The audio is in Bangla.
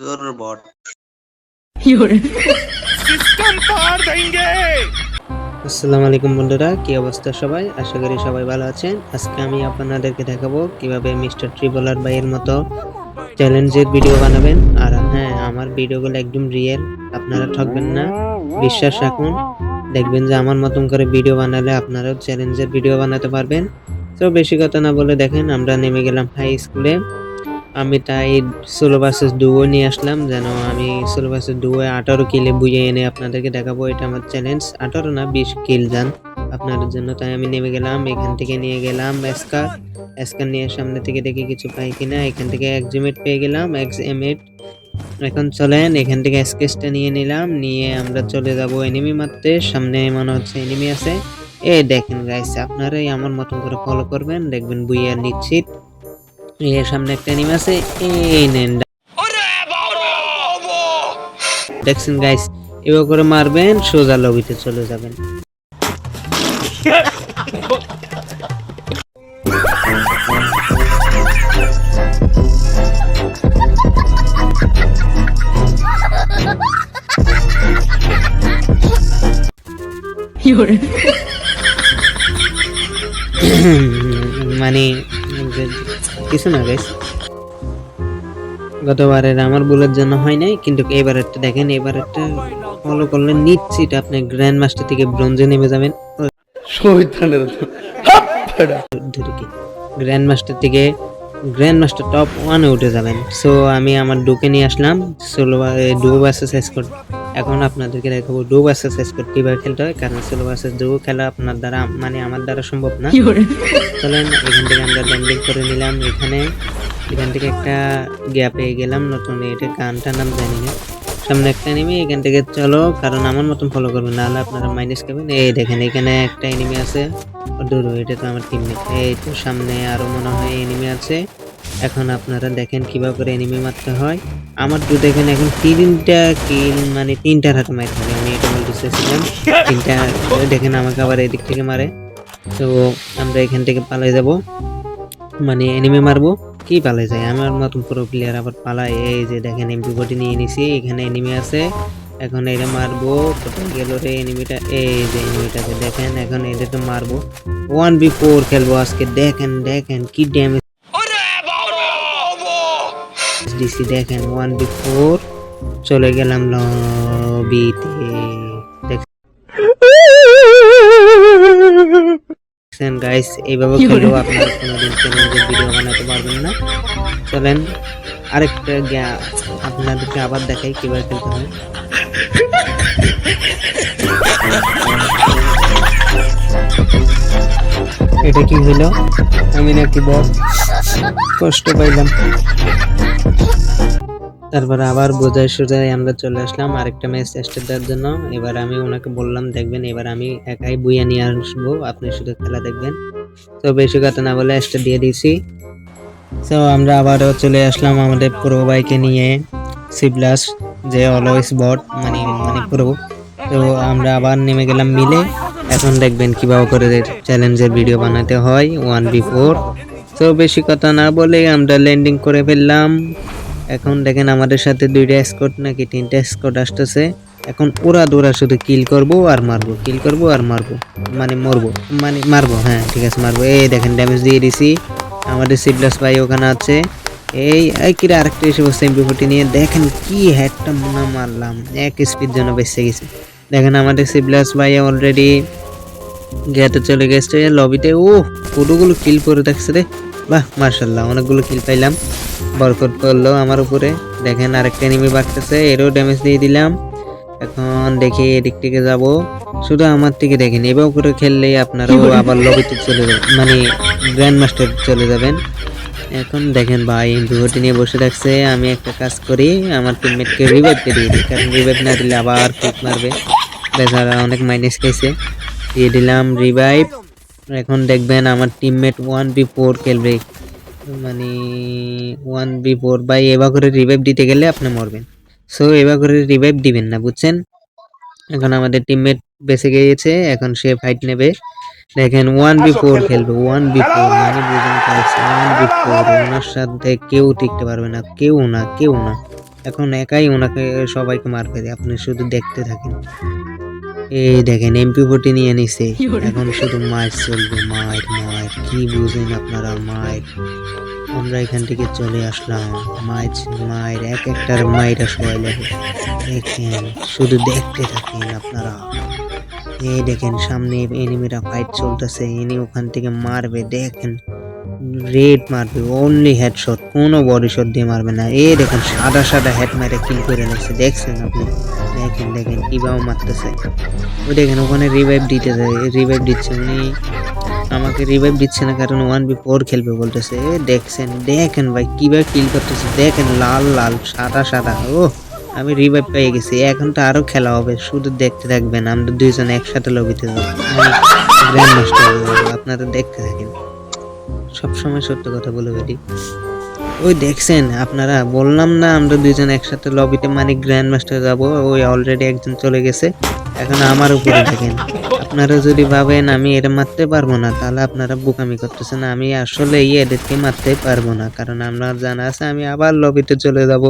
তোর বট আসসালামু আলাইকুম বন্ধুরা কি অবস্থা সবাই? আশা করি সবাই ভালো আছেন। আজকে আমি আপনাদেরকে দেখাবো কীভাবে মিস্টার ট্রিবলার ভাইয়ের মতো চ্যালেঞ্জের ভিডিও বানাবেন। আর হ্যাঁ আমার ভিডিওগুলো একদম রিয়েল আপনারা ঠকবেন না। বিশ্বাস রাখুন দেখবেন যে আমার মতন করে ভিডিও বানালে আপনারাও চ্যালেঞ্জের ভিডিও বানাতে পারবেন। তো বেশি কথা না বলে দেখেন আমরা নেমে গেলাম হাই স্কুলে আমি তাই সোলো বাসেস ডুও নিয়ে আসলাম, যেন আমি সোলো বাসেস ডুও আঠারো কিলে বুঝে এনে আপনাদেরকে দেখাবো, এটা আমার চ্যালেঞ্জ আঠারো না, বিশ কিল যান। আপনাদের জন্য তাই আমি নেমে গেলাম, এখান থেকে নিয়ে গেলাম এসকার এসকার নিয়ে সামনে থেকে দেখি কিছু পাই কিনা, এখান থেকে এক্সিমেট পেয়ে গেলাম এক্স এমেট এখন চলেন, এখান থেকে স্কেচটা নিয়ে নিলাম, নিয়ে আমরা চলে যাব এনিমি মারতে। সামনে মনে হচ্ছে এনিমি আছে। এ দেখেন গাইস আপনারাই আমার মতন করে ফলো করবেন, দেখবেন বুইয়া নিশ্চিত। এর সামনে একটা এনিমি আছে এই নেন দেখছেন গাইস এবার করে মারবেন সোজা লবিতে চলে যাবেন। মানে যে- কিছু না গাইস গতবারের আমার ভুলের জন্য হয় নাই কিন্তু এবারেরটা দেখেন এবারেরটা ফলো করলে নিশ্চিত আপনি গ্র্যান্ড মাস্টার থেকে ব্রোঞ্জে নেমে যাবেন। গ্র্যান্ড মাস্টার থেকে গ্র্যান্ড মাস্টার টপ ওয়ানে উঠে যাবেন। সো আমি আমার ডুকে নিয়ে আসলাম। সোলো ডু ভার্সেস এসকোট এখন আপনাদেরকে দেখাবো ডু ভার্সেস এসকোট কীভাবে খেলতে হয় কারণ সোলো ভার্সেস ডু খেলা আপনার দ্বারা মানে আমার দ্বারা সম্ভব না। চলেন এখান থেকে আমরা ল্যান্ডিং করে নিলাম এখানে। এখান থেকে একটা গ্যাপ পেয়ে গেলাম নতুন এটা গানটার নাম জানি না। সামনে একটা এনিমি এখান থেকে চলো কারণ আমার মতন ফলো করবেন নাহলে আপনারা মাইনাস খাবেন। এই দেখেন এখানে একটা এনিমি আছে। দূর এটা তো আমার টিমমেট এই তো সামনে আরও মনে হয় এনিমি আছে। এখন আপনারা দেখেন কীভাবে করে এনিমি মারতে হয়। আমার তো দেখেন এখন তিনটা কিল মানে তিনটার হাতে মারতে হবে আমি এটা বলতে তিনটা, দেখেন আমাকে আবার এদিক থেকে মারে। তো আমরা এখান থেকে পালাই যাব। মানে এনিমি মারবো। কি পালাই যায়? আমার মতন পুরো প্লেয়ার আবার পালায়। এই যে দেখেন এমপি বটি নিয়ে নিছি, এখানে এনিমি আছে। এখন এটা মারবো, কোথায় গেল রে এনিমিটা এই যে এনিমিটাকে দেখেন, এখন এটা তো মারবো। ওয়ান বি ফোর খেলব আজকে। দেখেন দেখেন কি ড্যামেজ দিছি দেখেন ওয়ান বি ফোর চলে গেলাম লবিতে দেখছেন গাইস এইভাবে খেলেও আপনারা কোনোদিন ভিডিও বানাতে পারবেন না। চলেন আরেকটা আপনাদেরকে আবার দেখাই কীভাবে খেলতে হয়। এটা কি হলো? আমি নাকি বল কষ্ট পাইলাম। তারপরে আবার বোঝাই সোজাই আমরা চলে আসলাম আরেকটা ম্যাচ স্টার্ট দেওয়ার জন্য। এবার আমি ওনাকে বললাম, দেখবেন, এবার আমি একাই বুইয়া নিয়ে আসব। আপনি শুধু খেলা দেখবেন। তো বেশি কথা না বলে স্টার্ট দিয়ে দিয়েছি। তো আমরা আবারও চলে আসলাম আমাদের পুরো বাইকে নিয়ে সি প্লাস যে অলওয়েজ বট মানে মানে পুরো তো আমরা আবার নেমে গেলাম মিলে। এখন দেখবেন কীভাবে করে চ্যালেঞ্জের ভিডিও বানাতে হয় ওয়ান বি ফোর তো বেশি কথা না বলে আমরা ল্যান্ডিং করে ফেললাম। এখন দেখেন আমাদের সাথে দুইটা স্কট নাকি তিনটা স্কট আসতেছে। এখন ওরা দৌড়া শুধু কিল করব আর মারবো কিল করব আর মারবো। মানে মরবো মানে মারবো হ্যাঁ ঠিক আছে, মারবো। এই দেখেন ড্যামেজ দিয়ে দিছি। আমাদের সিপ্লাস ভাই ওখানে আছে। এই কিরে আরেকটা এসে বসছে এমপি ফোর্টি নিয়ে। দেখেন কি হ্যাডটা মনে মারলাম, এক স্পিড জন্য বেঁচে গেছে। দেখেন আমাদের সিপ্লাস ভাই অলরেডি গেতে চলে গেছে লবিতে ও কতগুলো কিল করে দেখছে রে। বাহ মার্শাল্লাহ অনেকগুলো কিল পাইলাম। বরকট করল আমার উপরে। দেখেন আরেকটা এনিমি বাড়তেছে, এরও ড্যামেজ দিয়ে দিলাম। এখন দেখি এদিক থেকে যাব। শুধু আমার থেকে দেখেন এবার করে খেললেই আপনারাও আবার লবিতে চলে যাবেন মানে গ্র্যান্ড মাস্টার চলে যাবেন। এখন দেখেন ভাই বিভূতি নিয়ে বসে থাকছে, আমি একটা কাজ করি, আমার টিমমেটকে রিভাইভকে দিয়ে দিই, কারণ রিভাইভ না দিলে আবার ফিট মারবে। বেচারা অনেক মাইনাস খাইছে। দিয়ে দিলাম রিভাইভ এখন দেখবেন আমার টিমমেট ওয়ান বি ফোর খেলবে মানে ওয়ান বি ফোর বাই এবার করে রিভাইভ দিতে গেলে আপনি মরবেন। সো এবার করে রিভাইভ দিবেন না বুঝছেন? এখন আমাদের টিমমেট বেঁচে গিয়েছে এখন সে ফাইট নেবে। দেখেন ওয়ান বি ফোর খেলবে। ওয়ান বি ফোর মানে বুঝুন ওয়ান বি ফোর ওনার সাথে কেউ টিকতে পারবে না কেউ না কেউ না। এখন একাই ওনাকে সবাইকে মারবে আপনি শুধু দেখতে থাকেন। এই দেখেন এমপি ফোর্টি নিয়ে নিছে। এখন শুধু মায়ের চলবে মায়ের মায়ের কি বুঝেন আপনারা মায়ের আমরা এখান থেকে চলে আসলাম। মায়ের মায়ের এক একটার মায়েরা সবাই লাগে দেখেন শুধু দেখতে থাকেন আপনারা। এই দেখেন সামনে এনিমিরা ফাইট চলতেছে। ইনি ওখান থেকে মারবে দেখেন। রেড মারবে অনলি হেডশট কোনো বডি শট দিয়ে মারবে না। এই দেখেন, সাদা সাদা হেড মারে কিল করে নিচ্ছে, দেখছেন আপনি? দেখেন দেখেন, কীভাবে মারতেছে। ওই দেখেন, ওখানে রিভাইভ দিতে রিভাইভ দিচ্ছে উনি। আমাকে রিভাইভ দিচ্ছে না, কারণ ওয়ান বি ফোর খেলবে বলতেছে। এ দেখছেন, দেখেন ভাই, কীভাবে কিল করতেছে। দেখেন, লাল লাল, সাদা সাদা। ও আমি রিভাইভ পেয়ে গেছি। এখন তো আরও খেলা হবে, শুধু দেখতে থাকবেন, আমরা দুইজন একসাথে লবিতে যাব, আপনারা দেখতে থাকেন। সবসময় সত্য কথা বলে বেরি ওই দেখছেন, আপনারা বললাম না আমরা দুইজন একসাথে লবিতে মানে গ্র্যান্ড মাস্টার যাব, ওই অলরেডি একজন চলে গেছে। এখন আমার উপরে থাকেন। আপনারা যদি ভাবেন আমি এটা মারতে পারব না, তাহলে আপনারা বোকামি করতেছেন। আমি আসলে এদেরকে মারতে পারব না, কারণ আমার জানা আছে আমি আবার লবিতে চলে যাব।